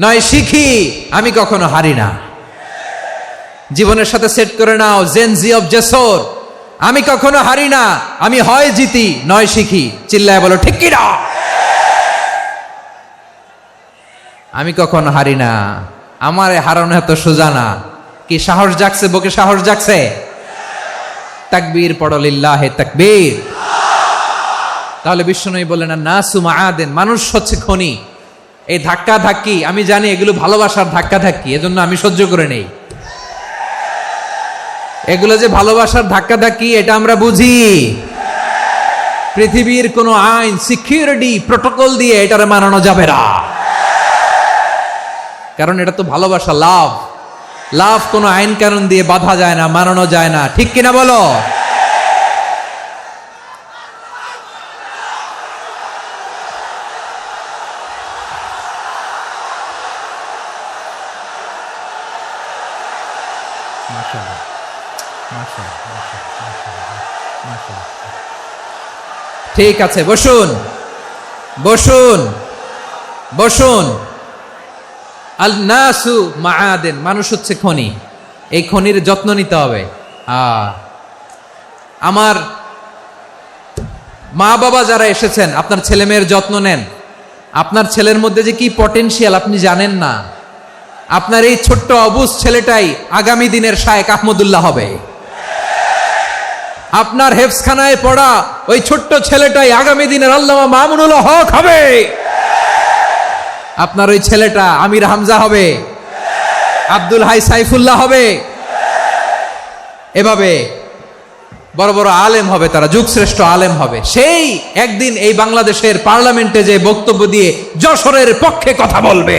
নয়, শিখি, আমি কখনো হারি না। জীবনের সাথে সেট করে নাও জেনজি অফ জেসোর আমি কখনো হারি না, আমি হয় জিতি, নয়, শিখি। চিল্লায় বলো, ঠিক কি না? আমি কখনো হারি না, আমার হারানো এত সোজা না। কি সাহস জাগছে, বকে সাহস জাগছে? তাকবীর পড়লিল্লাহে তাকবীর। তাহলে বিষ্ণনবী বললেন না নাসু মাআদেন মানুষ হচ্ছে খনি। এই ধাক্কা ধাক্কি আমি জানি এগুলো ভালোবাসার ধাক্কা ধাক্কি এজন্য আমি সহ্য করে নেই। এগুলো যে ভালোবাসার ধাক্কা ধাক্কি এটা আমরা বুঝি। পৃথিবীর কোন আইন, সিকিউরিটি প্রোটোকল দিয়ে এটারে মানানো যাবে না। কারণ এটা তো ভালোবাসা, লাভ। লাভ কোনো আইন কানুন দিয়ে বাধা যায় না, মানানো যায় না। ঠিক কিনা বলো? ঠিক আছে, বসুন। বসুন। বসুন। আল নাসু মাআদেন, মানুষ হচ্ছে খনি। এই খনির যত্ন নিতে হবে। আমার মা বাবা যারা এসেছেন, আপনার ছেলে মেয়ের যত্ন নেন। আপনার ছেলের মধ্যে যে কি পটেনশিয়াল আপনি জানেন না। আপনার এই ছোট্ট অবুজ ছেলেটাই আগামী দিনের শায়েক আহমদুল্লাহ হবে। আপনার হেফসখানায় পড়া ওই ছোট্ট ছেলেটাই আগামী দিনের আল্লামা মামুনুল হক হবে। আপনার ওই ছেলেটা আমির হামজা হবে। আব্দুল হাই সাইফুল্লাহ হবে। এভাবে বড় বড় আলেম হবে, তারা যুগশ্রেষ্ঠ আলেম হবে। সেই একদিন এই বাংলাদেশের পার্লামেন্টে যে বক্তব্য দিয়ে যশোরের পক্ষে কথা বলবে।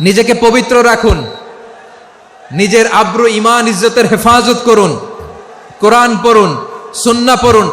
নিজেকে পবিত্র রাখুন। নিজের আব্রু ইমান ইজ্জতের হেফাজত করুন। কোরআন পড়ুন সুন্না পড়ুন।